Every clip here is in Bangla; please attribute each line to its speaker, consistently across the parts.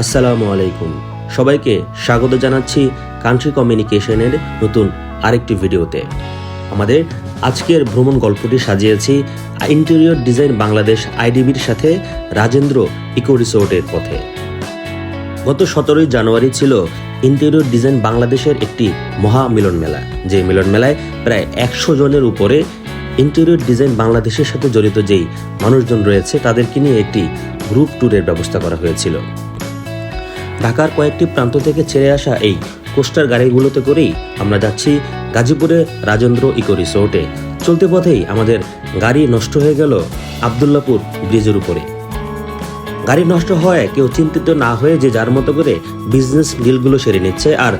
Speaker 1: আসসালামু আলাইকুম। সবাইকে স্বাগত জানাচ্ছি কান্ট্রি কমিউনিকেশনের নতুন আরেকটি ভিডিওতে। আমাদের আজকের ভ্রমণ গল্পটি সাজিয়েছি ইন্টেরিয়র ডিজাইন বাংলাদেশ আইডিবির সাথে রাজেন্দ্র ইকো রিসোর্টের পথে। গত সতেরোই জানুয়ারি ছিল ইন্টেরিয়র ডিজাইন বাংলাদেশের একটি মহা মিলন মেলা, যে মিলন মেলায় প্রায় একশো জনের উপরে ইন্টেরিয়র ডিজাইন বাংলাদেশের সাথে জড়িত যেই মানুষজন রয়েছে, তাদেরকে নিয়ে একটি গ্রুপ ট্যুরের ব্যবস্থা করা হয়েছিল। ঢাকার কয়েকটি প্রান্ত থেকে ছেড়ে আসা এই কোস্টার গাড়িগুলোতে করেই আমরা যাচ্ছি গাজীপুরে রাজেন্দ্র ইকো রিসোর্টে। চলতে পথেই আমাদের গাড়ি নষ্ট হয়ে গেল আবদুল্লাপুর ব্রিজের উপরে। গাড়ি নষ্ট হয় কেউ চিন্তিত না হয়ে যে যার মতো করে বিজনেস ডিলগুলো সেরে নিচ্ছে আর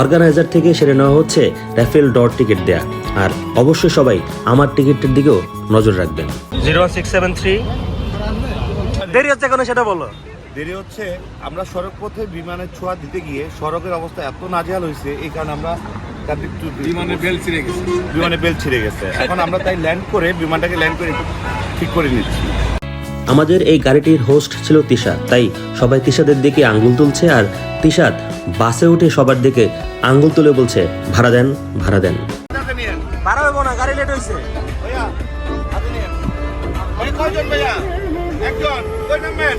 Speaker 1: অর্গানাইজার থেকে সেরে নেওয়া হচ্ছে র্যাফেল ডট টিকিট দেয়া। আর অবশ্যই সবাই আমার টিকিটের দিকেও নজর রাখবেন। Zero six seven three. দেরি হচ্ছে কেন সেটা বলো।
Speaker 2: দেরি হচ্ছে আমরা সড়ক পথে বিমানের ছোঁয়া দিতে গিয়ে সড়কের অবস্থা এত নাজেহাল হয়েছে এই কারণে আমরা
Speaker 3: বিমানের বেল ছিঁড়ে গেছে।
Speaker 2: বিমানের বেল ছিঁড়ে গেছে। এখন আমরা তাই ল্যান্ড করে বিমানটাকে ল্যান্ড করে ঠিক করে নিচ্ছি।
Speaker 1: আমাদের এই গাড়িটির হোস্ট ছিল তিশাত তাই সবাই তিশাদের দিকে আঙ্গুল তুলছে আর তিশাত বাসে উঠে সবার দিকে আঙ্গুল তুলে বলছে ভাড়া দেন ভাড়া দেন। ভাড়া হইব না গাড়ি লেট
Speaker 2: ভাইয়া কয়জন ভাইয়া? একজন নামবেন?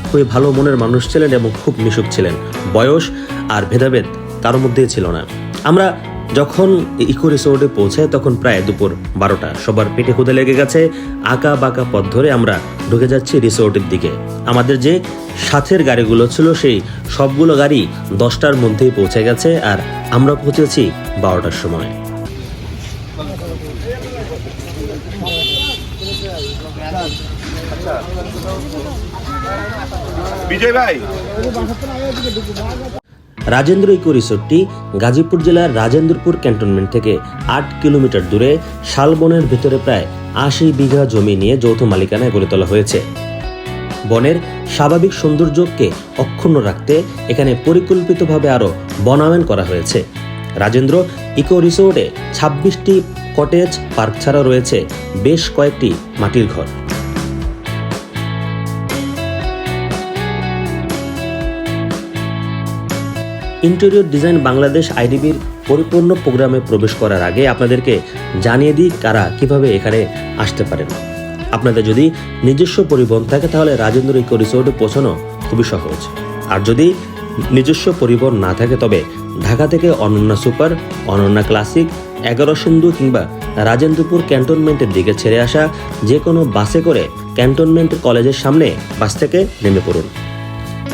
Speaker 1: খুবই ভালো মনের মানুষ ছিলেন এবং খুব মিশুক ছিলেন। বয়স আর ভেদাভেদ কারোর মধ্যেই ছিল না। আমরা যখন ইকো রিসোর্টে পৌঁছাই, তখন প্রায় দুপুর বারোটা। সবার পেটে খুদে লেগে গেছে। আঁকা বাঁকা পথ ধরে আমরা ঢুকে যাচ্ছি রিসোর্টের দিকে। আমাদের যে সাথের গাড়িগুলো ছিল, সেই সবগুলো গাড়ি দশটার মধ্যেই পৌঁছে গেছে আর আমরা পৌঁছেছি বারোটার সময়।
Speaker 2: বিজয় ভাই।
Speaker 1: রাজেন্দ্র ইকো রিসোর্টটি গাজীপুর জেলার রাজেন্দ্রপুর ক্যান্টনমেন্ট থেকে আট কিলোমিটার দূরে শালবনের ভিতরে প্রায় আশি বিঘা জমি নিয়ে যৌথ মালিকানায় গড়ে তোলা হয়েছে। বনের স্বাভাবিক সৌন্দর্যকে অক্ষুণ্ণ রাখতে এখানে পরিকল্পিতভাবে আরও বনায়ন করা হয়েছে। রাজেন্দ্র ইকো রিসোর্টে ছাব্বিশটি কটেজ, পার্ক ছাড়া রয়েছে বেশ কয়েকটি মাটির ঘর। ইন্টেরিয়র ডিজাইন বাংলাদেশ আইডিবির পরিপূর্ণ প্রোগ্রামে প্রবেশ করার আগে আপনাদেরকে জানিয়ে দিই কারা কীভাবে এখানে আসতে পারেন। আপনাদের যদি নিজস্ব পরিবহন থাকে তাহলে রাজেন্দ্র ইকো রিসোর্টে পৌঁছানো খুবই সহজ। আর যদি নিজস্ব পরিবহন না থাকে তবে ঢাকা থেকে অনন্যা সুপার, অনন্যা ক্লাসিক, এগারো সিন্ধু কিংবা রাজেন্দ্রপুর ক্যান্টনমেন্টের দিকে ছেড়ে আসা যে কোনো বাসে করে ক্যান্টনমেন্ট কলেজের সামনে বাস থেকে নেমে পড়ুন।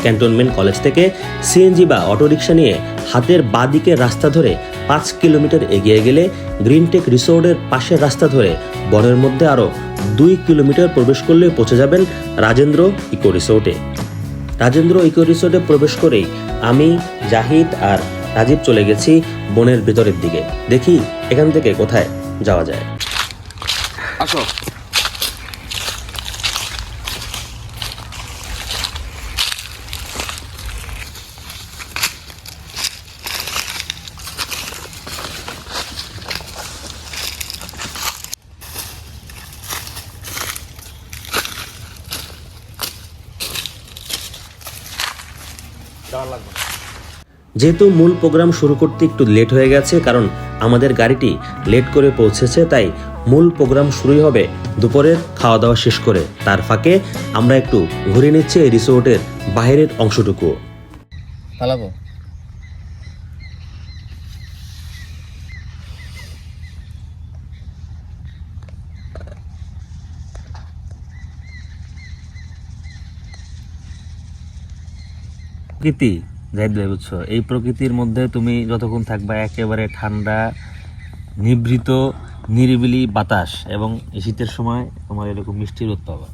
Speaker 1: ক্যান্টনমেন্ট কলেজ থেকে সিএনজি বা অটোরিকশা নিয়ে হাতের বাঁদিকে রাস্তা ধরে পাঁচ কিলোমিটার এগিয়ে গেলে গ্রিনটেক রিসোর্টের পাশের রাস্তা ধরে বনের মধ্যে আরও দুই কিলোমিটার প্রবেশ করলে পৌঁছে যাবেন রাজেন্দ্র ইকো রিসোর্টে। রাজেন্দ্র ইকো রিসোর্টে প্রবেশ করেই আমি, জাহিদ আর রাজীব চলে গেছি বনের ভেতরের দিকে। দেখি এখান থেকে কোথায় যাওয়া যায়।
Speaker 3: আসো।
Speaker 1: যেহেতু মূল প্রোগ্রাম শুরু করতে একটু লেট হয়ে গেছে, কারণ আমাদের গাড়িটি লেট করে পৌঁছেছে, তাই মূল প্রোগ্রাম শুরুই হবে দুপুরের খাওয়া দাওয়া শেষ করে। তার ফাঁকে আমরা একটু ঘুরে নিচ্ছি এই রিসোর্টের বাইরের অংশটুকু।
Speaker 4: পালাবো?
Speaker 1: প্রকৃতি। জাহিদ ভাই বুঝছ, এই প্রকৃতির মধ্যে তুমি যতক্ষণ থাকবা একেবারে ঠান্ডা, নিভৃত, নিরিবিলি বাতাস এবং শীতের সময় তোমার এরকম মিষ্টি রোদ পাবা।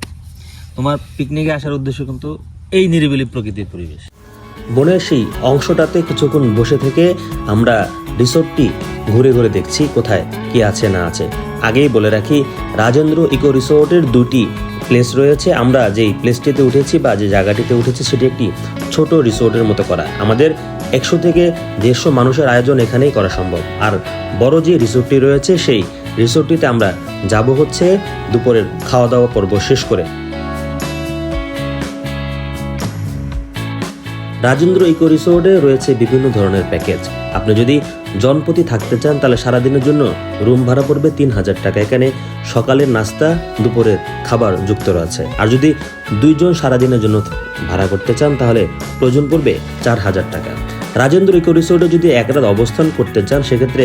Speaker 1: তোমার পিকনিকে আসার উদ্দেশ্য কিন্তু এই নিরিবিলি প্রকৃতির পরিবেশ। বনের সেই অংশটাতে কিছুক্ষণ বসে থেকে আমরা রিসোর্টটি ঘুরে ঘুরে দেখছি কোথায়, কি আছে না আছে। আগেই বলে রাখি, রাজেন্দ্র ইকো রিসোর্টের দুটি প্লেস রয়েছে। আমরা যেই প্লেসটিতে উঠেছি বা যে জায়গাটিতে উঠেছি সেটি একটি ছোট রিসোর্টের মতো করা। আমাদের একশো থেকে দেড়শো মানুষের আয়োজন এখানেই করা সম্ভব। আর বড় যে রিসোর্টটি রয়েছে, সেই রিসোর্টটিতে আমরা যাব হচ্ছে দুপুরের খাওয়া দাওয়া পর্ব শেষ করে। রাজেন্দ্র ইকো রিসোর্টে রয়েছে বিভিন্ন ধরনের প্যাকেজ। আপনি যদি জনপতি থাকতে চান, তাহলে সারাদিনের জন্য রুম ভাড়া পড়বে তিন হাজার টাকা। এখানে সকালের নাস্তা, দুপুরের খাবার যুক্ত রয়েছে। আর যদি দুইজন সারাদিনের জন্য ভাড়া করতে চান, তাহলে প্রয়োজন পড়বে চার হাজার টাকা। রাজেন্দ্র ইকো রিসোর্টে যদি এক রাত অবস্থান করতে চান, সেক্ষেত্রে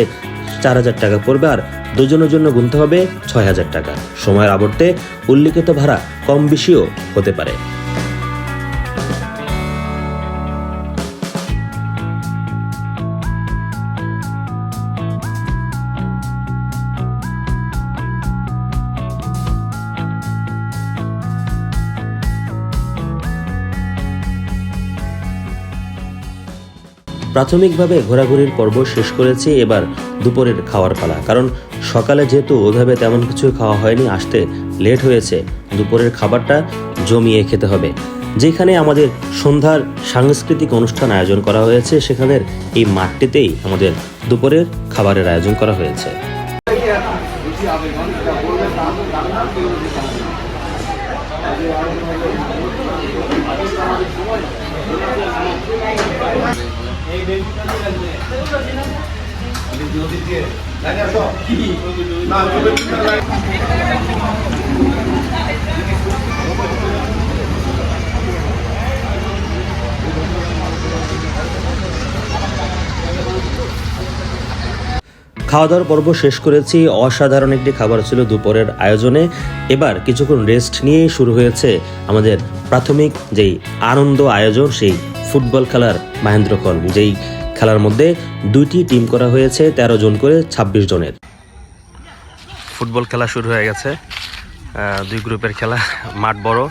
Speaker 1: চার হাজার টাকা পড়বে আর দুজনের জন্য গুনতে হবে ছয় হাজার টাকা। সময়ের আবর্তে উল্লিখিত ভাড়া কম বেশিও হতে পারে। প্রাথমিকভাবে ঘোরাঘুরির পর্ব শেষ করেছি, এবার দুপুরের খাওয়ার পালা। কারণ সকালে যেহেতু ওভাবে তেমন কিছু খাওয়া হয়নি, আসতে লেট হয়েছে। দুপুরের খাবারটা জমিয়ে খেতে হবে। যেখানে আমাদের সন্ধ্যার সাংস্কৃতিক অনুষ্ঠান আয়োজন করা হয়েছে, সেখানের এই মাঠটিতেই আমাদের দুপুরের খাবারের আয়োজন করা হয়েছে। খাওয়া দাওয়ার পর্ব শেষ করেছি। অসাধারণ একটি খাবার ছিল দুপুরের আয়োজনে। এবার কিছুক্ষণ রেস্ট নিয়েই শুরু হয়েছে আমাদের প্রাথমিক যেই আনন্দ আয়োজন, সেই ফুটবল খেলার মহেন্দ্রক্ষণ, যেই খেলার মধ্যে দুইটি টিম করা হয়েছে তেরো জন করে ২৬ জনের। ফুটবল খেলা শুরু হয়ে গেছে। দুই গ্রুপের খেলা, মাঠ বড়,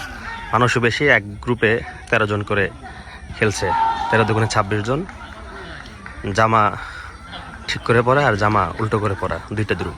Speaker 1: মানুষও বেশি, এক গ্রুপে তেরো জন করে খেলছে। তেরো দুগুণে ছাব্বিশ জন। জামা ঠিক করে পরা আর জামা উল্টো করে পরা দুইটা গ্রুপ।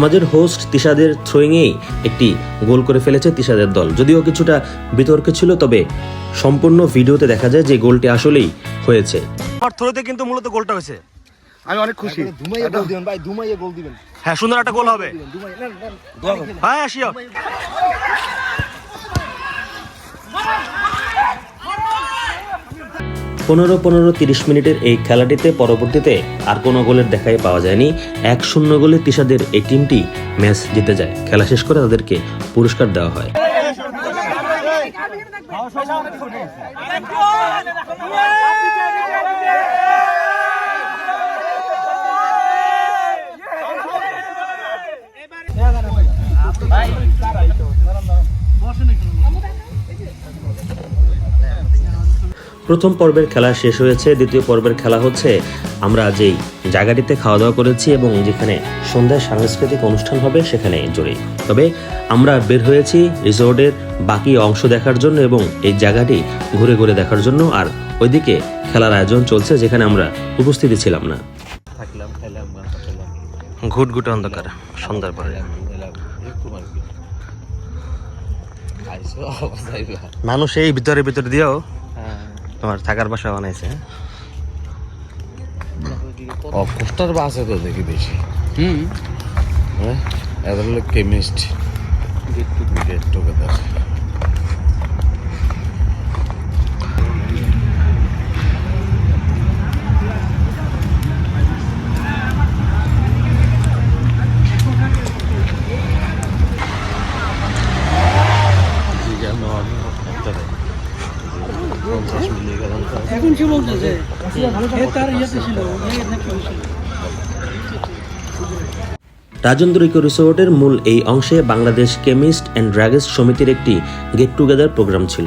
Speaker 1: আমাদের হোস্ট তিশাদের থ্রোয়িংয়েই একটি গোল করে ফেলেছে তিশাদের দল। যদিও কিছুটা বিতর্কে ছিল তবে সম্পূর্ণ ভিডিওতে দেখা যায় যে গোলটি আসলেই হয়েছে। আমার থ্রোতে কিন্তু মূলত গোলটা হয়েছে।
Speaker 2: আমি অনেক খুশি।
Speaker 5: দুমাইয়ে গোল দিবেন ভাই দুমাইয়ে গোল দিবেন।
Speaker 1: হ্যাঁ সুন্দর একটা গোল হবে। হ্যাঁ আসিও পনেরো পনেরো তিরিশ মিনিটের এই খেলাটিতে পরবর্তীতে আর কোনো গোলের দেখাই পাওয়া যায়নি। এক শূন্য গোলে তিশাদের এই টিমটি ম্যাচ জিতে যায়। খেলা শেষ করে তাদেরকে পুরস্কার দেওয়া হয়। প্রথম পর্বের খেলা শেষ হয়েছে দ্বিতীয় পর্বের খেলা হচ্ছে আমরা যেই জায়গাটিতে খাওয়া দাওয়া করেছি এবং যেখানে সন্ধ্যায় সাংস্কৃতিক অনুষ্ঠান হবে সেখানে জড়ি। তবে আমরা বের হয়েছি রিসোর্টের বাকি অংশ দেখার জন্য এবং এই জায়গাটি ঘুরে ঘুরে দেখার জন্য আর ওইদিকে খেলার আয়োজন চলছে যেখানে আমরা উপস্থিতি ছিলাম না। ঘুটঘুটে অন্ধকার সন্ধ্যার পরে। মানুষ এই ভিতরে ভিতরে দিয়েও তোমার থাকার বাসা বানাইছে।
Speaker 3: বা আছে তো দেখি বেশি। হুম? হ্যাঁ? এদের হলো কেমিস্ট গেট টুগেদার
Speaker 6: এখন সে বলতেছে এ তার ইয়েতে ছিল এ নাকি হয়েছিল।
Speaker 1: রাজেন্দ্র ইকো রিসোর্টের মূল এই অংশে বাংলাদেশ কেমিস্ট অ্যান্ড ড্রাগিস্ট সমিতির একটি গেট টুগেদার প্রোগ্রাম ছিল।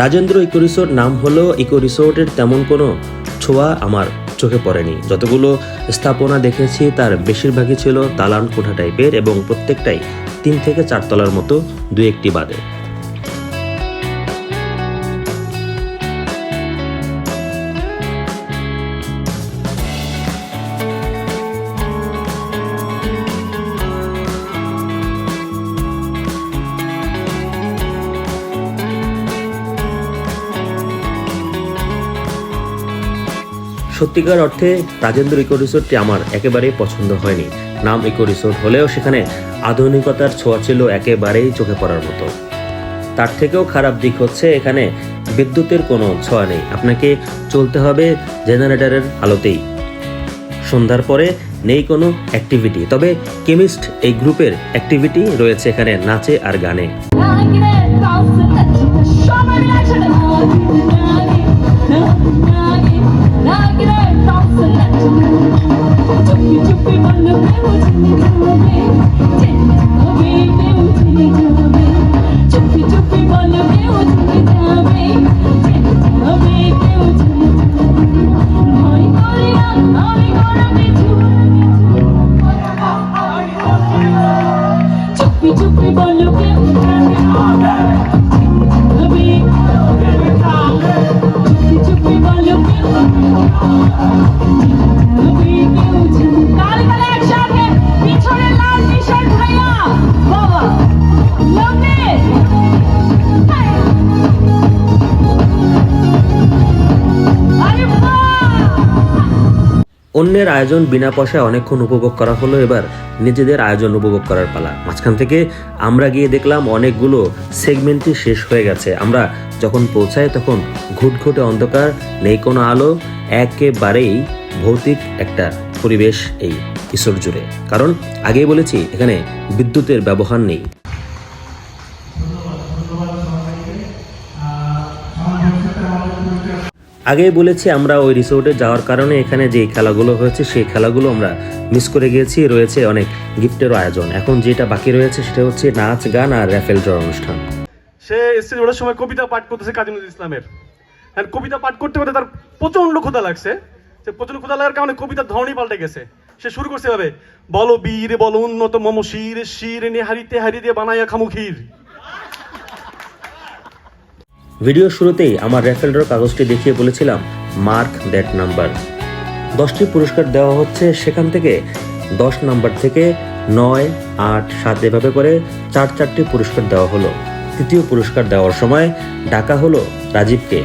Speaker 1: রাজেন্দ্র ইকো রিসোর্ট নাম হলো ইকো রিসোর্টের তেমন কোনো ছোঁয়া আমার চোখে পড়েনি। যতগুলো স্থাপনা দেখেছি, তার বেশিরভাগই ছিল দালান কোঠা টাইপের এবং প্রত্যেকটাই তিন থেকে চার তলার মতো দু একটি বাদে সত্যিকার অর্থে রাজেন্দ্র ইকো রিসোর্টটি আমার একেবারেই পছন্দ হয়নি। নাম ইকো রিসোর্ট হলেও সেখানে আধুনিকতার ছোঁয়া ছিল একেবারেই চোখে পড়ার মতো। তার থেকেও খারাপ দিক হচ্ছে এখানে বিদ্যুতের কোনো ছোঁয়া নেই। আপনাকে চলতে হবে জেনারেটরের আলোতেই। সন্ধ্যার পরে নেই কোনো অ্যাক্টিভিটি তবে কেমিস্ট এই গ্রুপের অ্যাক্টিভিটি রয়েছে এখানে নাচে আর গানে। অন্যের আয়োজন বিনা পয়সায় অনেকক্ষণ উপভোগ করা হলো এবার নিজেদের আয়োজন উপভোগ করার পালা। মাঝখান থেকে আমরা গিয়ে দেখলাম অনেকগুলো সেগমেন্টই শেষ হয়ে গেছে। আমরা যখন পৌঁছাই তখন ঘুটঘুটে অন্ধকার, নেই কোনো আলো, একেবারেই ভৌতিক একটা পরিবেশ এই কিশোর জুড়ে। কারণ আগেই বলেছি, এখানে বিদ্যুতের ব্যবহার নেই। আগেই বলেছি, আমরা ওই রিসোর্টে যাওয়ার কারণে এখানে যে খেলাগুলো হয়েছে, সেই খেলাগুলো আমরা মিস করে গিয়েছি। রয়েছে অনেক গিফটেরও আয়োজন। এখন যেটা বাকি রয়েছে, সেটা হচ্ছে নাচ, গান আর র্যাফেল ড্র অনুষ্ঠান।
Speaker 7: সে স্টেজ ওঠার সময় কবিতা পাঠ করতেছে কাজী নজরুল ইসলামের। আর কবিতা পাঠ করতে করতে তার প্রচণ্ড ক্ষুধা লাগছে। সে প্রচণ্ড ক্ষুধা লাগার কারণে কবিতার ধরনই পাল্টে গেছে। সে শুরু করছে এভাবে, বলো বীর, বলো উন্নত মম শির শির নেহারিতে হারি দিয়ে বানাইয়া খামুখির।
Speaker 1: ভিডিও শুরুতেই আমার র্যাফেল ড্র কাগজটি দেখিয়ে বলেছিলাম, মার্ক দ্যাট নাম্বার। দশটি পুরস্কার দেওয়া হচ্ছে সেখান থেকে। দশ নাম্বার থেকে নয়, আট, সাত এভাবে করে চার চারটি পুরস্কার দেওয়া হলো। তৃতীয় পুরস্কার দেওয়ার সময় ডাকা হলো রাজীবকে।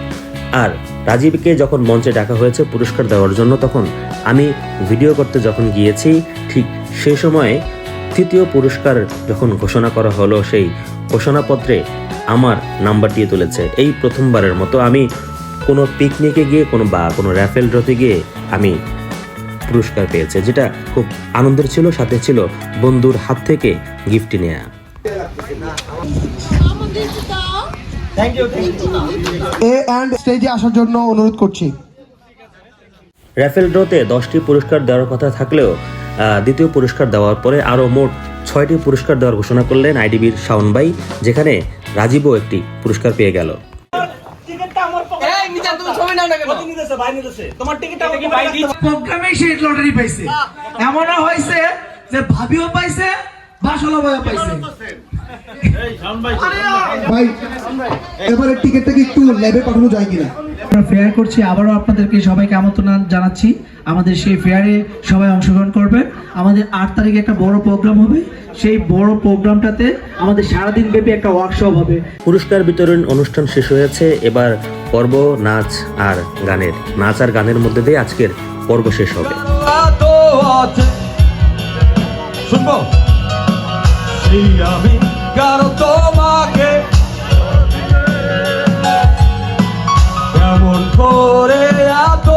Speaker 1: আর রাজীবকে যখন মঞ্চে ডাকা হয়েছে পুরস্কার দেওয়ার জন্য, তখন আমি ভিডিও করতে যখন গিয়েছি, ঠিক সেই সময়ে তৃতীয় পুরস্কার যখন ঘোষণা করা হলো সেই ঘোষণাপত্রে আমার নাম্বার দিয়ে তুলেছে। এই প্রথমবারের মতো আমি কোনো পিকনিকে গিয়ে কোনো বা কোনো র্যাফেল ড্রতে গিয়ে আমি পুরস্কার পেয়েছে যেটা খুব আনন্দের ছিল সাথে ছিল বন্ধুর হাত থেকে গিফট নেয়া।
Speaker 8: এ অ্যান্ড স্টেজে আসার জন্য অনুরোধ করছি।
Speaker 1: র্যাফেল ড্রতে দশটি পুরস্কার দেওয়ার কথা থাকলেও দ্বিতীয় পুরস্কার দেওয়ার পরে আরও মোট ছয়টি পুরস্কার দেওয়ার ঘোষণা করলেন আইডিবির শাওনবাই যেখানে রাজীবও একটি পুরস্কার পেয়ে গেল।
Speaker 8: এমনও হয়েছে যে ভাবিও পাইছে বাসলা ভাইও পাইছে। ভাই। এবারে টিকিটটাকে একটু ল্যাবে পাঠানো যায় কিনা?
Speaker 6: আমরা ফেয়ার করছি আবারও আপনাদেরকে সবাইকে আমন্ত্রণ জানাচ্ছি। আমাদের সেই ফেয়ারে সবাই অংশগ্রহণ করবে আমাদের আট তারিখে একটা বড় প্রোগ্রাম হবে। সেই বড় প্রোগ্রামটাতে আমাদের সারাদিন ব্যাপী একটা ওয়ার্কশপ হবে।
Speaker 1: পুরস্কার বিতরণ অনুষ্ঠান শেষ হয়েছে। এবার পর্ব নাচ আর গানের। নাচ আর গানের মধ্যে দিয়ে আজকের পর্ব শেষ হবে।
Speaker 2: শুনব? পাথরে আত।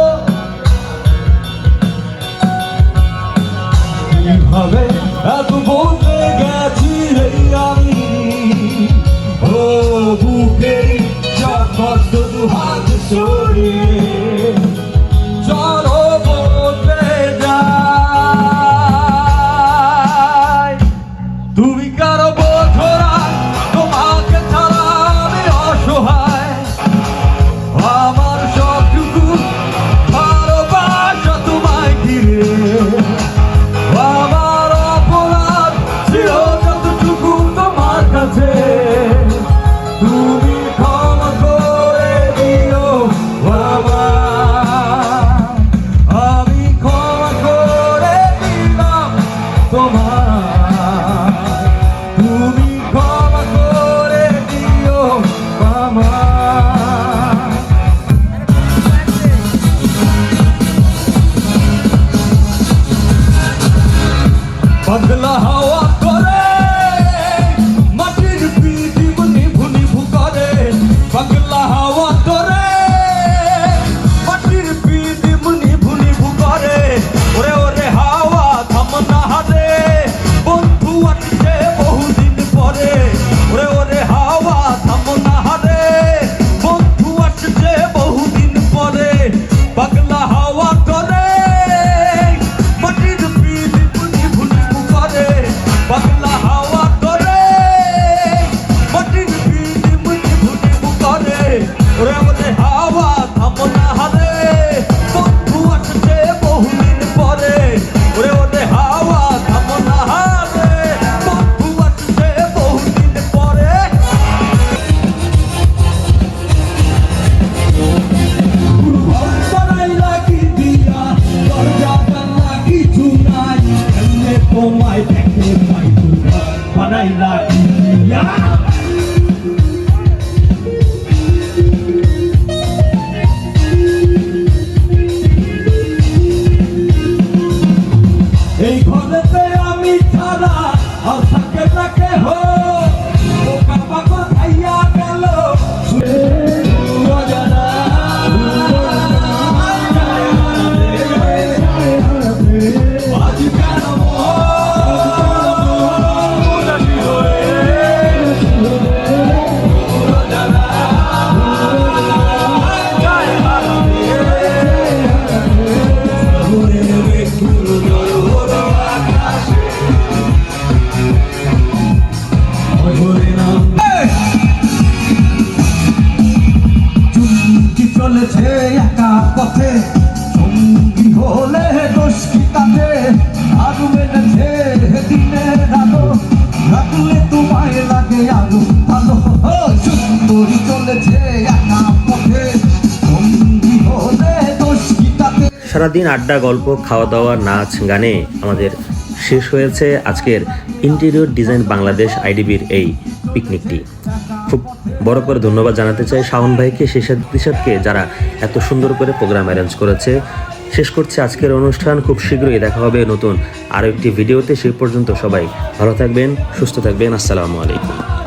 Speaker 2: কীভাবে এত
Speaker 8: বলতে গেছি রে আমি? ও yeah.
Speaker 1: সারাদিন আড্ডা, গল্প খাওয়া দাওয়া নাচ, গানে আমাদের শেষ হয়েছে আজকের ইন্টেরিয়র ডিজাইন বাংলাদেশ আইডিবির এই পিকনিকটি। খুব বড় করে ধন্যবাদ জানাতে চাই শাওন ভাইকে শেষাদ দিশাদকে যারা এত সুন্দর করে প্রোগ্রাম অ্যারেঞ্জ করেছে। শেষ করছে আজকের অনুষ্ঠান, খুব শীঘ্রই দেখা হবে নতুন আরও একটি ভিডিওতে সেই পর্যন্ত সবাই ভালো থাকবেন, সুস্থ থাকবেন, আসসালামু আলাইকুম।